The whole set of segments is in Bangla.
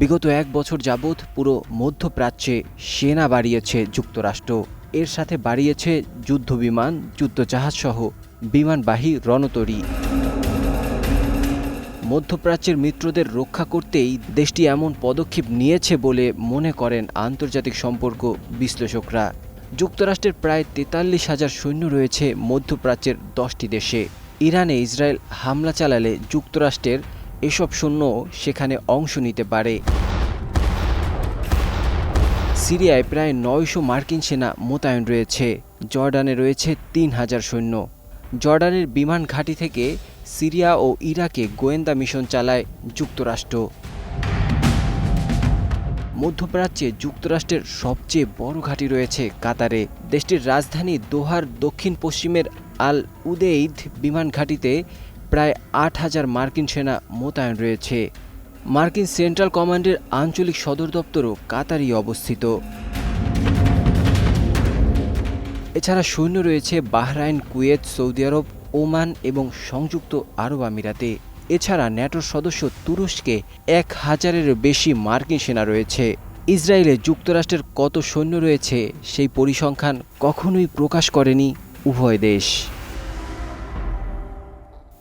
বিগত এক বছর যাবৎ পুরো মধ্যপ্রাচ্যে সেনা বাড়িয়েছে যুক্তরাষ্ট্র। এর সাথে বাড়িয়েছে যুদ্ধবিমান, যুদ্ধজাহাজসহ বিমানবাহী রণতরী। মধ্যপ্রাচ্যের মিত্রদের রক্ষা করতেই দেশটি এমন পদক্ষেপ নিয়েছে বলে মনে করেন আন্তর্জাতিক সম্পর্ক বিশ্লেষকরা। যুক্তরাষ্ট্রের প্রায় তেতাল্লিশ হাজার সৈন্য রয়েছে মধ্যপ্রাচ্যের দশটি দেশে। ইরানে ইসরায়েল হামলা চালালে যুক্তরাষ্ট্রের এসব সৈন্য সেখানে অংশ নিতে পারে। সিরিয়ায় প্রায় নয়শো মার্কিন সেনা মোতায়েন রয়েছে। জর্ডানে রয়েছে তিন হাজার সৈন্য। জর্ডানের বিমান ঘাঁটি থেকে সিরিয়া ও ইরাকে গোয়েন্দা মিশন চালায় যুক্তরাষ্ট্র। মধ্যপ্রাচ্যে যুক্তরাষ্ট্রের সবচেয়ে বড় ঘাঁটি রয়েছে কাতারে। দেশটির রাজধানী দোহার দক্ষিণ পশ্চিমের আল উদেইদ বিমান ঘাঁটিতে প্রায় আট হাজার মার্কিন সেনা মোতায়েন রয়েছে। মার্কিন সেন্ট্রাল কমান্ডের আঞ্চলিক সদর দপ্তরও কাতারই অবস্থিত। এছাড়া সৈন্য রয়েছে বাহরাইন, কুয়েত, সৌদি আরব, ওমান এবং সংযুক্ত আরব আমিরাতে। এছাড়া ন্যাটোর সদস্য তুরস্কে এক হাজারের বেশি মার্কিন সেনা রয়েছে। ইসরায়েলে যুক্তরাষ্ট্রের কত সৈন্য রয়েছে সেই পরিসংখ্যান কখনোই প্রকাশ করেনি উভয় দেশ।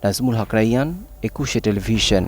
নাজমুল হক রাইয়ান একুশে টেলিভিশন